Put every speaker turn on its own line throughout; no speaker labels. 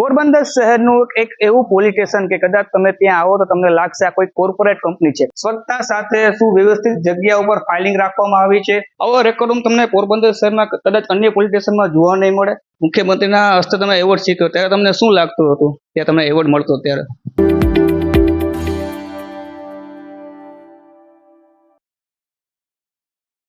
પોરબંદર શહેરનું એક એવું પોલીસ સ્ટેશન કે કદાચ તમે ત્યાં આવો તો તમને લાગશે આ કોઈ કોર્પોરેટ કંપની છે. સ્વચ્છતા સાથે સુવ્યવસ્થિત જગ્યા ઉપર ફાઇલિંગ રાખવામાં આવી છે? આવો રેકોર્ડ રૂમ તમને પોરબંદર શહેરમાં કદાચ અન્ય પોલીસ સ્ટેશનમાં જોવા નહીં મળે. મુખ્યમંત્રીના હસ્તે તમે એવોર્ડ શીખ્યો, ત્યારે તમને શું લાગતું હતું ત્યાં તમને એવોર્ડ મળતો ત્યારે?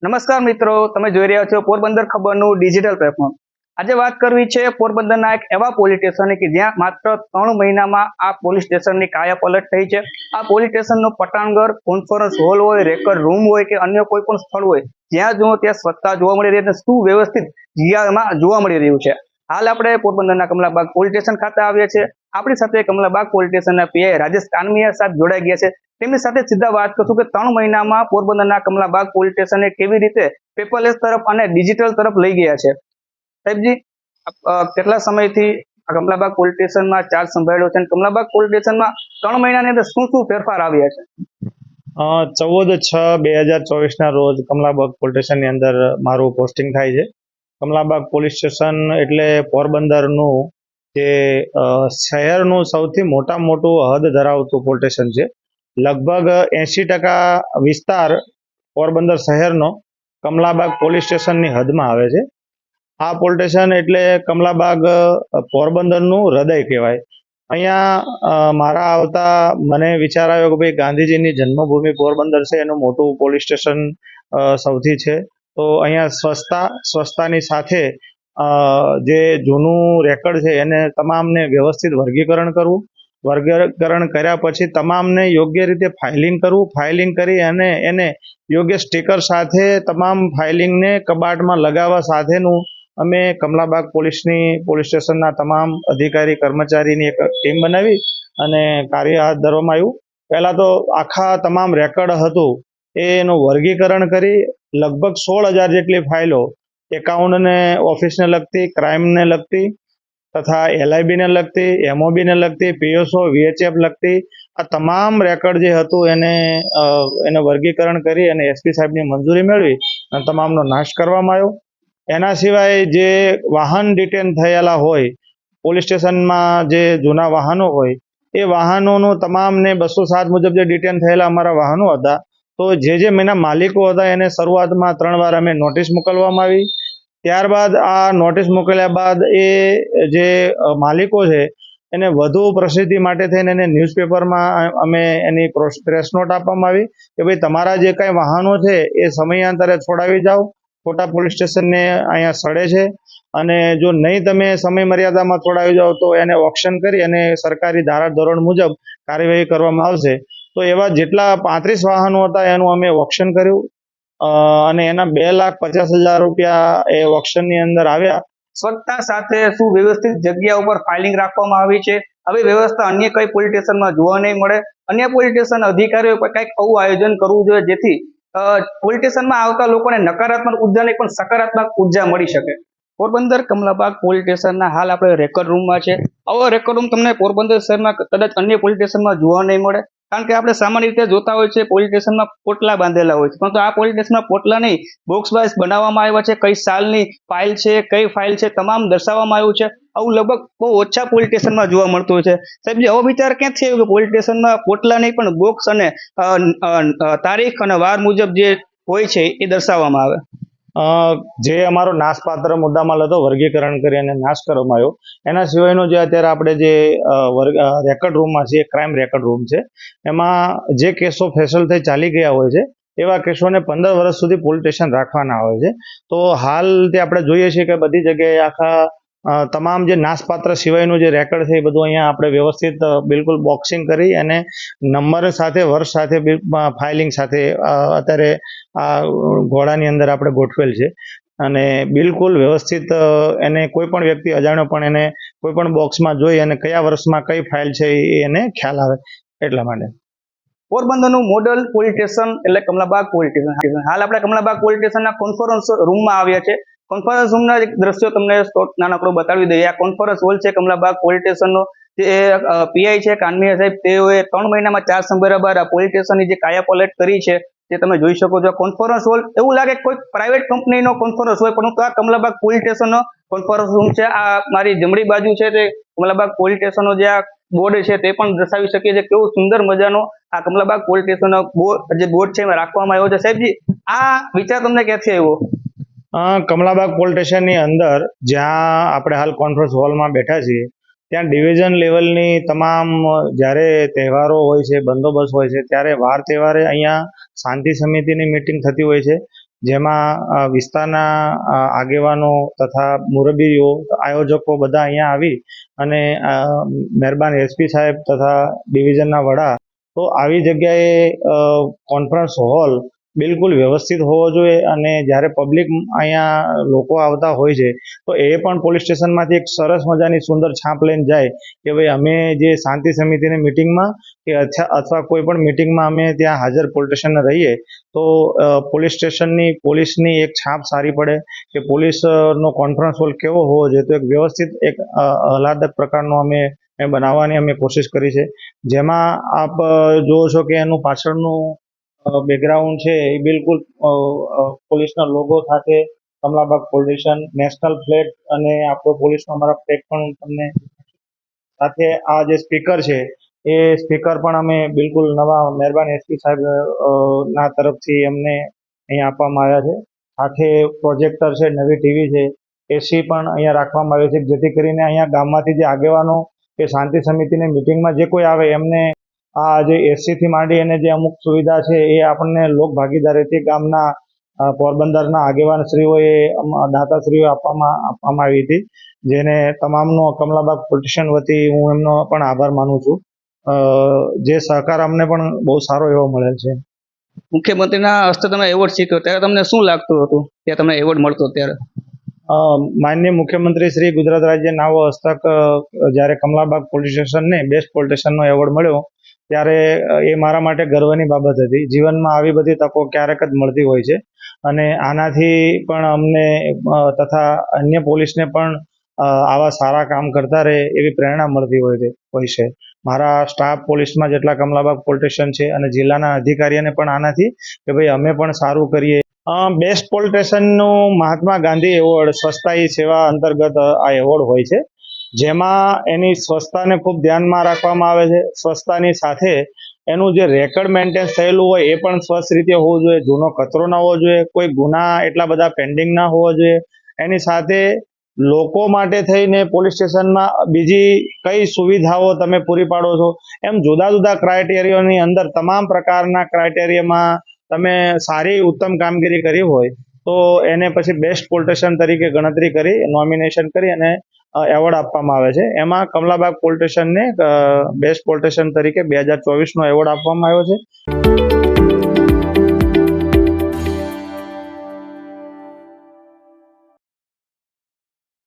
નમસ્કાર મિત્રો, તમે જોઈ રહ્યા છો પોરબંદર ખબરનું ડિજિટલ પ્લેટફોર્મ આજે વાત કરવી છે પોરબંદરના એક એવા પોલીસ સ્ટેશનની કે જ્યાં માત્ર ત્રણ મહિનામાં આ પોલીસ સ્ટેશનની કાયા પલટ થઈ છે. આ પોલીસ સ્ટેશનનો પટાણગર કોન્ફરન્સ હોલ હોય રેકર્ડ રૂમ હોય કે અન્ય કોઈ પણ સ્થળ હોય, જ્યાં જુઓ ત્યાં સ્વચ્છતા જોવા મળી રહી છે અને સુવ્યવસ્થિત જિયામાં જોવા મળી રહ્યું છે. હાલ આપણે પોરબંદરના કમલાબાગ પોલીસ સ્ટેશન ખાતે આવ્યા છે આપણી સાથે કમલાબાગ પોલીસ સ્ટેશનના પીઆઈ રાજેશ કાનમિયા સાથે જોડાઈ ગયા છે. તેમની સાથે સીધા વાત કરશું કે ત્રણ મહિનામાં પોરબંદરના કમલાબાગ પોલીસ સ્ટેશને કેવી રીતે પેપરલેસ તરફ અને ડિજિટલ તરફ લઈ ગયા છે. સાહેબજી કેટલા સમયથી કમલાબાગ પોલીસ સ્ટેશનમાં ચાર્જ સંભાળ્યો છે કમલાબાગ પોલીસ સ્ટેશનમાં ત્રણ મહિનાની અંદર શું શું ફેરફાર આવ્યા છે?
ચૌદ છ બે હજાર ચોવીસના રોજ કમલાબાગ પોલીસ સ્ટેશનની અંદર મારું પોસ્ટિંગ થાય છે. કમલાબાગ પોલીસ સ્ટેશન એટલે પોરબંદરનું જે શહેરનું સૌથી મોટા મોટું હદ ધરાવતું પોલીસ સ્ટેશન છે. લગભગ એંશી ટકા વિસ્તાર પોરબંદર શહેરનો કમલાબાગ પોલીસ સ્ટેશનની હદમાં આવે છે. આ પોલ્ટેશન એટલે કમલાબાગ પોરબંદરનું હૃદય કહેવાય. અહીંયા મારા આવતા મને વિચાર આવ્યો કે ભાઈ ગાંધીજીની જન્મભૂમિ પોરબંદર છે, એનું મોટું પોલીસ સ્ટેશન સૌથી છે. તો અહીંયા સ્વચ્છતા, સ્વચ્છતાની સાથે જે જૂનું રેકર્ડ છે, એને તમામને વ્યવસ્થિત વર્ગીકરણ કરવું. વર્ગીકરણ કર્યા પછી તમામને યોગ્ય રીતે ફાઇલિંગ કરવું. ફાઇલિંગ કરી અને એને યોગ્ય સ્ટીકર સાથે તમામ ફાઇલિંગને કબાટમાં લગાવવા સાથેનું અમે કમલાબાગ પોલીસની, પોલીસ સ્ટેશનના તમામ અધિકારી, કર્મચારીની એક ટીમ બનાવી અને કાર્ય હાથ ધરવામાં આવ્યું. પહેલાં તો આખા તમામ રેકર્ડ હતું. એનું વર્ગીકરણ કરી લગભગ સોળ હજાર જેટલી ફાઇલો એકાઉન્ટને, ઓફિસને લગતી, ક્રાઇમને લગતી તથા એલઆઈબીને લગતી, એમઓબીને લગતી પીએસઓ વીએચએફ લગતી આ તમામ રેકર્ડ જે હતું એને એનું વર્ગીકરણ કરી અને એસપી સાહેબની મંજૂરી મેળવી અને તમામનો નાશ કરવામાં આવ્યો. એના સિવાય જે વાહન ડિટેન થયેલા હોય પોલીસ સ્ટેશનમાં જે જૂના વાહનો હોય, એ વાહનોનું તમામને બસો સાત મુજબ જે ડિટેન થયેલા અમારા વાહનો હતા, તો જે જે મેના માલિકો હતા એને શરૂઆતમાં ત્રણ વાર અમે નોટિસ મોકલવામાં આવી. ત્યારબાદ આ નોટિસ મોકલ્યા બાદ એ જે માલિકો છે, એને વધુ પ્રસિદ્ધિ માટે થઈને એને ન્યૂઝપેપરમાં અમે એની પ્રેસ નોટ આપવામાં આવી કે ભાઈ તમારા જે કાંઈ વાહનો છે એ સમયાંતરે છોડાવી જાઓ. ખોટા પોલીસ સ્ટેશનને અહીંયા સડે છે. અને જો નહીં તમે સમય મર્યાદામાં છોડાવી જાઓ તો એને ઓક્શન કરી અને સરકારી ધારા ધોરણ મુજબ કાર્યવાહી કરવામાં આવશે. તો એવા જેટલા પાંત્રીસ વાહનો હતા એનું અમે ઓક્શન કર્યું. અને એના બે લાખ પચાસ હજાર રૂપિયા એ ઓક્શનની અંદર આવ્યા.
સ્વચ્છતા સાથે શું વ્યવસ્થિત જગ્યા ઉપર ફાઇલિંગ રાખવામાં આવી છે. હવે વ્યવસ્થા અન્ય કઈ પોલીસ સ્ટેશનમાં જોવા નહીં મળે. અન્ય પોલીસ સ્ટેશન અધિકારીઓ કંઈક આવું આયોજન કરવું જોઈએ જેથી પોલીસ સ્ટેશનમાં આવતા લોકોને નકારાત્મક ઊર્જા નહીં, પણ સકારાત્મક ઊર્જા મળી શકે. પોરબંદર, કમલાબાગ પોલીસ સ્ટેશનના હાલ આપણે રેકોર્ડ રૂમમાં છે. આવો રેકોર્ડ રૂમ તમને પોરબંદર શહેરમાં કદાચ અન્ય પોલીસ સ્ટેશનમાં જોવા નહીં મળે. કારણ કે આપણે સામાન્ય રીતે જોતા હોય છે પોલીસ સ્ટેશનમાં પોટલા બાંધેલા હોય છે. પરંતુ આ પોલીસ સ્ટેશનમાં પોટલા નહીં બોક્સ વાઇઝ બનાવવામાં આવ્યા છે, કઈ સાલની ફાઇલ છે, કઈ ફાઇલ છે, તમામ દર્શાવવામાં આવ્યું છે. આવું લગભગ બહુ ઓછા પોલીસ સ્ટેશનમાં જોવા મળતું છે. સાહેબજી આવો વિચાર ક્યાંથી આવ્યો કે પોલીસ સ્ટેશનમાં પોટલા નહીં, પણ બોક્સ અને તારીખ અને વાર મુજબ જે હોય છે એ દર્શાવવામાં આવે?
જે અમારો નાશપાત્ર મુદ્દામાલ હતો, વર્ગીકરણ કરી અને નાશ કરવામાં આવ્યો. એના સિવાયનો જે અત્યારે આપણે જે વર્ગ રેકર્ડ રૂમમાં છે, ક્રાઇમ રેકર્ડ રૂમ છે, એમાં જે કેસો ફેસલ થઈ ચાલી ગયા હોય છે, એવા કેસોને પંદર વર્ષ સુધી પોલીસ સ્ટેશન રાખવાના આવે છે. તો હાલ તે આપણે જોઈએ છીએ કે બધી જગ્યાએ આખા તમામ જે નાશપાત્ર સિવાયનું જે રેકર્ડ છે, એ બધું અહીંયા આપણે વ્યવસ્થિત બિલકુલ બોક્સિંગ કરી અને નંબર સાથે, વર્ષ સાથે ફાઇલિંગ સાથે અત્યારે આ ઘોડાની અંદર આપણે ગોઠવેલ છે. અને બિલકુલ વ્યવસ્થિત એને કોઈ પણ વ્યક્તિ અજાણ્યો પણ એને કોઈ પણ બોક્સમાં જોઈ અને કયા વર્ષમાં કઈ ફાઇલ છે એ એને ખ્યાલ આવે એટલા માટે.
પોરબંદરનું મોડલ પોલીસ સ્ટેશન એટલે કમલાબાગ પોલીસ સ્ટેશન. હાલ આપણે કમલાબાગ પોલીસ સ્ટેશનના કોન્ફરન્સ રૂમમાં આવ્યા છે. કોન્ફરન્સ રૂમના એક દ્રશ્યો તમને નાનકડો બતાવી દઈએ. આ કોન્ફરન્સ હોલ છે કમલાબાગ પોલીસ સ્ટેશનનો. જે પીઆઈ છે કાનમિયા સાહેબ, તેઓએ ત્રણ મહિનામાં ચાર સમય બાદ આ પોલીસ સ્ટેશનની જે કાયા પલટ કરી છે તે તમે જોઈ શકો છો કોન્ફરન્સ હોલ એવું લાગે કોઈ પ્રાઇવેટ કંપનીનો કોન્ફરન્સ હોય, પરંતુ આ કમલાબાગ પોલીસ સ્ટેશનનો કોન્ફરન્સ રૂમ છે. આ મારી જમણી બાજુ છે તે કમલાબાગ પોલીસ સ્ટેશનનો જે આ બોર્ડ છે તે પણ દર્શાવી શકીએ છીએ કેવું સુંદર મજાનો આ કમલાબાગ પોલીસ સ્ટેશનનો જે બોર્ડ છે એમાં રાખવામાં આવ્યો છે. સાહેબજી આ વિચાર તમને ક્યાંથી આવ્યો?
કમલાબાગ પોલીસ સ્ટેશનની અંદર જ્યાં આપણે હાલ કોન્ફરન્સ હોલમાં બેઠા છીએ ત્યાં ડિવિઝન લેવલની તમામ જ્યારે તહેવારો હોય છે, બંદોબસ્ત હોય છે, ત્યારે વાર તહેવારે અહીંયા શાંતિ સમિતિની મિટિંગ થતી હોય છે, જેમાં વિસ્તારના આગેવાનો તથા મુરબ્બીઓ આયોજકો બધા અહીંયા આવી અને મહેરબાન એસપી સાહેબ તથા ડિવિઝનના વડા, તો આવી જગ્યાએ કોન્ફરન્સ હોલ બિલકુલ વ્યવસ્થિત હોવો જોઈએ અને જ્યારે પબ્લિક અહીંયા લોકો આવતા હોય છે, તો એ પણ પોલીસ સ્ટેશનમાંથી એક સરસ મજાની સુંદર છાપ લઈને જાય કે ભાઈ અમે જે શાંતિ સમિતિની મિટિંગમાં કે અથવા કોઈ પણ મિટિંગમાં અમે ત્યાં હાજર પોલીસ સ્ટેશને રહીએ, તો પોલીસ સ્ટેશનની પોલીસની એક છાપ સારી પડે કે પોલીસનો કોન્ફરન્સ હોલ કેવો હોવો જોઈએ, તો એક વ્યવસ્થિત એક આહલાદક પ્રકારનો અમે બનાવવાની અમે કોશિશ કરી છે. જેમાં આપ જુઓ છો કે એનું પાછળનું બેકગ્રાઉન્ડ છે એ બિલકુલ પોલીસના લોગો સાથે કમલાબાગ પોલીસ નેશનલ ફ્લેગ અને આપણો પોલીસનો અમારા ફ્લેગ પણ તમને સાથે આ જે સ્પીકર છે, એ સ્પીકર પણ અમે બિલકુલ નવા મહેરબાન એસપી સાહેબ ના તરફથી અમને અહીંયા આપવામાં આવ્યા છે. સાથે પ્રોજેક્ટર છે, નવી ટીવી છે એસી પણ અહીંયા રાખવામાં આવ્યો છે, જેથી કરીને અહીંયા ગામમાંથી જે આગેવાનો કે શાંતિ સમિતિની મિટિંગમાં જે કોઈ આવે એમને આ જે એસીથી માંડી અને જે અમુક સુવિધા છે એ આપણને લોક ભાગીદારીથી ગામના પોરબંદરના આગેવાનશ્રીઓએ અમ, દાતાશ્રીઓ આપવામાં આપવામાં આવી હતી. જેને તમામનો કમલાબાગ પોલિટિશિયન વતી હું એમનો પણ આભાર માનું છું. જે સહકાર અમને પણ બહુ સારો એવો મળેલ છે.
મુખ્યમંત્રીના હસ્તે તમે એવોર્ડ શીખ્યો ત્યારે તમને શું લાગતું હતું કે તમને એવોર્ડ મળતો ત્યારે?
માનનીય મુખ્યમંત્રી શ્રી ગુજરાત રાજ્ય નાવો હસ્તક જ્યારે કમલાબાગ પોલીસ સ્ટેશનને બેસ્ટ પોલીસ સ્ટેશનનો એવોર્ડ મળ્યો ત્યારે એ મારા માટે ગર્વની બાબત હતી. જીવનમાં આવી બધી તકો ક્યારેક જ મળતી હોય છે. અને આનાથી પણ અમને તથા અન્ય પોલીસને પણ આવા સારા કામ કરતા રહે એવી પ્રેરણા મળતી હોય હોય છે. મારા સ્ટાફ પોલીસમાં જેટલા કમલાબાગ પોલીસ સ્ટેશન છે અને જિલ્લાના અધિકારીઓને પણ આનાથી કે ભાઈ અમે પણ સારું કરીએ. બેસ્ટ પોલીસ સ્ટેશનનું મહાત્મા ગાંધી એવોર્ડ સ્વચ્છતા સેવા અંતર્ગત આ એવોર્ડ હોય છે. જેમાં એની સ્વચ્છતાને ખૂબ ધ્યાનમાં રાખવામાં આવે છે. સ્વચ્છતાની સાથે એનું જે રેકર્ડ મેન્ટેન થયેલું હોય એ પણ સ્વચ્છ રીતે હોવું જોઈએ. જૂનો કચરો ન હોવો જોઈએ. કોઈ ગુના એટલા બધા પેન્ડિંગ ના હોવા જોઈએ. એની સાથે લોકો માટે થઈને પોલીસ સ્ટેશનમાં બીજી કઈ સુવિધાઓ તમે પૂરી પાડો છો? એમ જુદા જુદા ક્રાઇટેરિયાની અંદર તમામ પ્રકારના ક્રાઇટેરિયામાં તમે સારી ઉત્તમ કામગીરી કરી હોય તો એને પછી બેસ્ટ પોલીસ તરીકે ગણતરી કરી નોમિનેશન કરી અને એવોર્ડ આપવામાં આવે છે. એમાં કમલાબાગ પોલીસ સ્ટેશનને બેસ્ટ પોલીસ તરીકે બે હજાર ચોવીસનો એવોર્ડ આપવામાં આવ્યો છે.